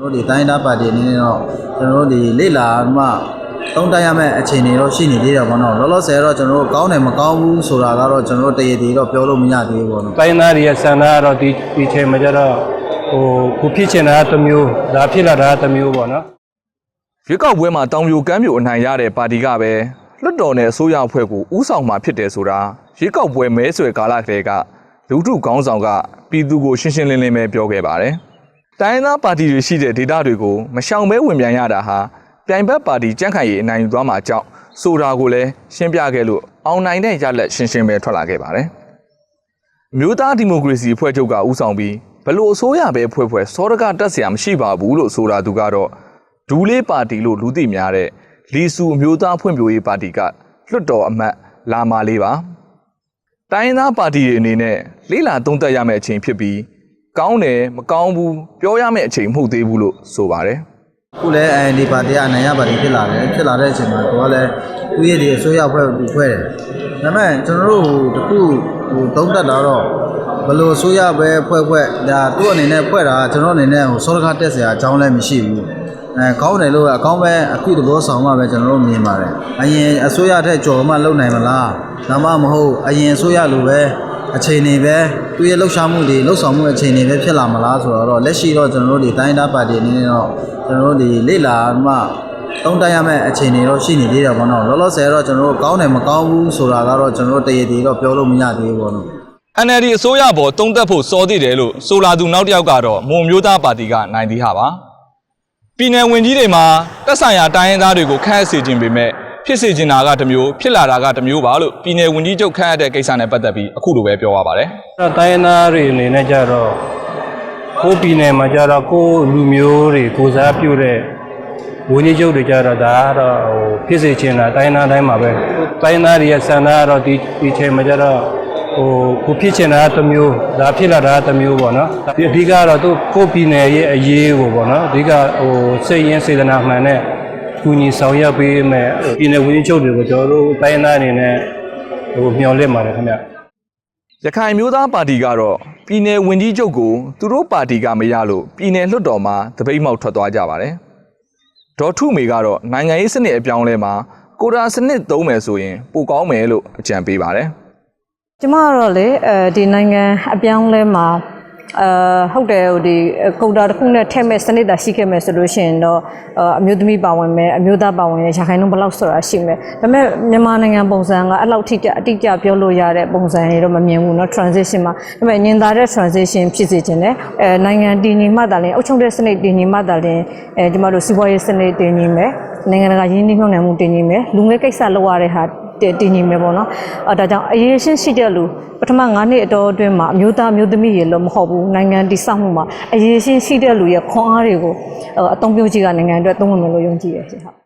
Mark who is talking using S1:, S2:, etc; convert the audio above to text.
S1: တို့ဒီတိုင်းသားပါတီအနေနဲ့တော့ကျွန်တော်တို့ဒီလေ့လာမှသုံးတတ်ရမယ့်အခြေအနေတော့ရှိနေသေးတယ်ပေါ့နော်လောလောဆယ်တော့ကျွန်တော်တို့ကောင်းတယ်မကောင်းဘူးဆိုတာကတော့ကျွန်တော်တို့တရေတည်တော့ပြောလို့မရသေးဘူးပေါ့နော်
S2: တိုင်းသားတွေရဲ့ဆန္ဒကတော့ဒီဒီချိန်မှာကျတော့ဟိုခုဖြစ်ချင်တာကတစ်မျိုးဒါဖြစ်လာတာကတစ်မျိုးပေါ့နော်
S3: ရွေးကောက်ပွဲမှာတောင်ပြိုကမ်းပြိုအနိုင်ရတဲ့ပါတီကပဲလွှတ်တော်နဲ့အစိုးရအဖွဲ့ကိုဥဆောင်မှာဖြစ်တယ်ဆိုတာရွေးကောက်ပွဲမဲဆွယ်ကာလကလေးကလူထုခေါင်းဆောင်ကပြည်သူကိုရှင်းရှင်းလင်းလင်းပဲပြောခဲ့ပါတယ်။ တိုင်းရင်းသားပါတီတွေရှိတဲ့ဒေသတွေကိုမရှောင်ဘဲဝင်ပြန်ရတာဟာပြိုင်ဘက်ပါတီကြန့်ခိုင်ရေးအနိုင်ယူသွားမှာကြောင့်ဆိုတာကိုလည်းရှင်းပြခဲ့လို့အောင်နိုင်တဲ့ရလက်ရှင်းရှင်းပဲထွက်လာခဲ့ပါတယ်။မြို့သားဒီမိုကရေစီအဖွဲ့ချုပ်ကဥဆောင်ပြီးဘလို့အစိုးရပဲဖွဲ့ဖွဲ့စောရကတက်เสียမရှိပါဘူးလို့ဆိုတာသူကတော့ဒူးလေးပါတီလို့လူသိများတဲ့လီဆူအမျိုးသားဖွံ့ဖြိုးရေးပါတီကလွတ်တော်အမတ်လာမာလေးပါတိုင်းရင်းသားပါတီတွေအနေနဲ့လေးလာသုံးသပ်ရမယ့်အချိန်ဖြစ်ပြီး ကောင်းတယ်မကောင်းဘူးပြောရမယ့်အချိန်မဟုတ်သေးဘူးလို့ဆိုပါတယ်
S1: ခုလည်းအဲဒီပါတီကအနိုင်ရပါတီဖြစ်လာတယ်ဖြစ်လာတဲ့အချိန်မှာသူကလည်းသူ့ရဲ့ဒီအစိုးရဖွဲ့ကိုဖွဲ့တယ်ဒါပေမဲ့ကျွန်တော်တို့တခုဟိုတုံးတက်တာတော့ဘလို့ဆိုရပဲဖွဲ့ဖွဲ့ဒါသူ့အနေနဲ့ဖွဲ့တာကျွန်တော်အနေနဲ့ဟိုစောရကတက်စရာအကြောင်းလည်းမရှိဘူးအဲကောင်းတယ်လို့အကောင်းပဲအခုသဘောဆောင်မှပဲကျွန်တော်တို့မြင်ပါတယ်အရင်အစိုးရထက်ကြော်မှလုံနိုင်မလားဒါမှမဟုတ်အရင်အစိုးရလိုပဲ အချိန်နေပဲသူ့ရဲ့လှုပ်ရှားမှုတွေလှုပ်ဆောင်မှုအချိန်တွေပဲဖြစ်လာမလားဆိုတော့လက်ရှိတော့ကျွန်တော်တို့ဒီတိုင်းသားပါတီအနေနဲ့တော့ကျွန်တော်တို့ဒီလေ့လာမှသုံးတတ်ရမယ့်အခြေအနေတော့ရှိနေသေးတယ်ပေါ့နော်လောလောဆယ်တော့ကျွန်တော်တို့ကောင်းတယ်မကောင်းဘူးဆိုတာကတော့ကျွန်တော်တို့တရေတည်တော့ပြောလို့မရသေးဘူးပေါ့နော်
S3: NLD အစိုးရပေါ်တုံးသက်ဖို့စောသေးတယ်လို့ဆိုလာသူနောက်တစ်ယောက်ကတော့မွန်မျိုးသားပါတီကနိုင်သေးဟာပါပြည်နယ်ဝင်ကြီးတွေမှာတက်ဆိုင်ရာတိုင်းရင်းသားတွေကိုခန့်အပ်စေခြင်းပေမဲ့ ဖြစ်စေခြင်းတာကတစ်မျိုးဖြစ်လာတာကတစ်မျိုးပါလို့ပြည်နယ်ဝင်ကြီးချုပ်ခန့်အပ်တဲ့ကိစ္စနဲ့ပတ်သက်ပြီးအခုလိုပဲပြောရပါတယ်
S2: အဲ့တော့တိုင်းရင်းသားတွေအနေနဲ့ကြတော့ကိုယ်ပြည်နယ်မှာကြတော့ကိုယ်လူမျိုးတွေကိုယ်စားပြုတဲ့ဝင်းကြီးချုပ်တွေကြတော့ဒါကတော့ဟိုဖြစ်စေချင်တာတိုင်းရင်းသားတိုင်းမှာပဲတိုင်းရင်းသားတွေရဲ့ဆန္ဒကတော့ဒီဒီချိန်မှာကြတော့ဟိုခုဖြစ်ချင်တာကတစ်မျိုးဒါဖြစ်လာတာကတစ်မျိုးပေါ့နော်ဒီအဓိကကတော့သူကိုယ်ပြည်နယ်ရဲ့အရေးကိုပေါ့နော်အဓိကဟိုစိတ်ရင်းစေတနာမှန်တဲ့ ကူညီဆောင်ရွက်ပေးမယ်ပြည်နယ်ဝင်းကြီးချုပ်တွေကိုကျွန်တော်တို့တိုင်းရင်းသားအနေနဲ့ဟိုမျှော်လင့်ပါတယ်ခင်ဗျ
S3: ရခိုင်မျိုးသားပါတီကတော့ပြည်နယ်ဝင်ကြီးချုပ်ကိုသူတို့ပါတီကမရလို့ပြည်နယ်လွှတ်တော်မှာတပိတ်မှောက်ထွက်သွားကြပါတယ်ဒေါ်ထုမေကတော့နိုင်ငံရေးစနစ်အပြောင်းအလဲမှာကိုတာစနစ်သုံးမယ်ဆိုရင်ပိုကောင်းမယ်လို့အကြံပေးပါတယ်
S4: ကျမကတော့လေအဲဒီနိုင်ငံအပြောင်းလဲမှာ အဲဟုတ်တယ်ဟိုဒီကုတာတစ်ခုနဲ့ထည့်မဲ့စနစ်သာရှိခဲ့မယ်ဆိုလို့ရှိရင်တော့အအမျိုးသမီးပါဝင်မယ်အမျိုးသားပါဝင်ရရခိုင်နှုန်းဘယ်လောက်ဆိုတာရှိမယ်ဒါပေမဲ့မြန်မာနိုင်ငံပုံစံကအဲ့လောက်ထိကြအတိအကျပြောလို့ရတဲ့ပုံစံတွေတော့မမြင်ဘူးเนาะ transition မှာဒါပေမဲ့ညင်သာတဲ့ transition ဖြစ်စေခြင်းနဲ့အဲနိုင်ငံတည်ငြိမ်မှသာလျှင်အုပ်ချုပ်တဲ့စနစ်တည်ငြိမ်မှသာလျှင်အဲကျမတို့စီးပွားရေးစနစ်တည်ငြိမ်မယ်နိုင်ငံတကာရင်းနှီးမြှုပ်နှံမှုတည်ငြိမ်မယ်လူငယ်ကိစ္စလောက်ရတဲ့ဟာ တည်တည်ငြိမ်မယ်ပေါ့နော်အဲဒါကြောင့်အရေးရှင်းရှိတဲ့လူပထမ9နှစ်အတော်အတွင်းမှာအမျိုးသားမျိုးသမီးရေလို့မဟုတ်ဘူးနိုင်ငံတည်ဆောက်မှုမှာအရေးရှင်းရှိတဲ့လူရဲ့ခွန်အားတွေကိုအဲအသုံးပြုကြည့်ကနိုင်ငံအတွက်သုံးဝင်မယ်လို့ယုံကြည်ရရှင်ဟုတ်